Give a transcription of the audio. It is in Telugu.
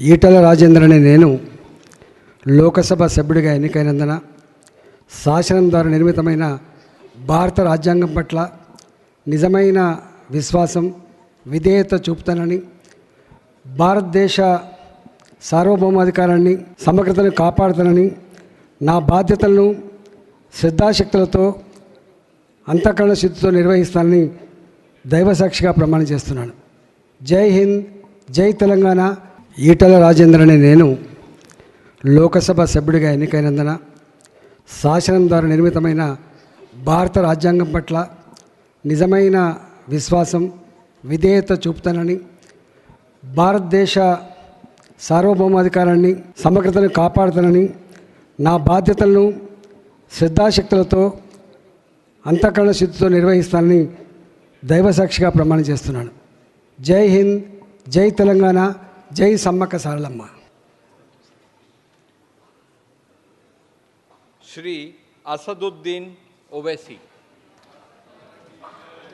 ఈటల రాజేంద్ర అనే నేను లోకసభ సభ్యుడిగా ఎన్నికైనందున శాసనం ద్వారా నిర్మితమైన భారత రాజ్యాంగం పట్ల నిజమైన విశ్వాసం విధేయత చూపుతానని భారతదేశ సార్వభౌమాధికారాన్ని సమగ్రతను కాపాడుతానని నా బాధ్యతలను శ్రద్ధాశక్తులతో అంతఃకరణ శుద్ధితో నిర్వహిస్తానని దైవసాక్షిగా ప్రమాణం చేస్తున్నాను. జై హింద్ జై తెలంగాణ. ఈటల రాజేంద్ర అనే నేను లోకసభ సభ్యుడిగా ఎన్నికైనందున శాసనం ద్వారా నిర్మితమైన భారత రాజ్యాంగం పట్ల నిజమైన విశ్వాసం విధేయత చూపుతానని భారతదేశ సార్వభౌమాధికారాన్ని సమగ్రతను కాపాడుతానని నా బాధ్యతలను శ్రద్ధాశక్తులతో అంతఃకరణ శుద్ధితో నిర్వహిస్తానని దైవసాక్షిగా ప్రమాణం చేస్తున్నాను. జై హింద్ జై తెలంగాణ. జై సమ్మక్క సారలమ్మ श्री असदुद्दीन ओवैसी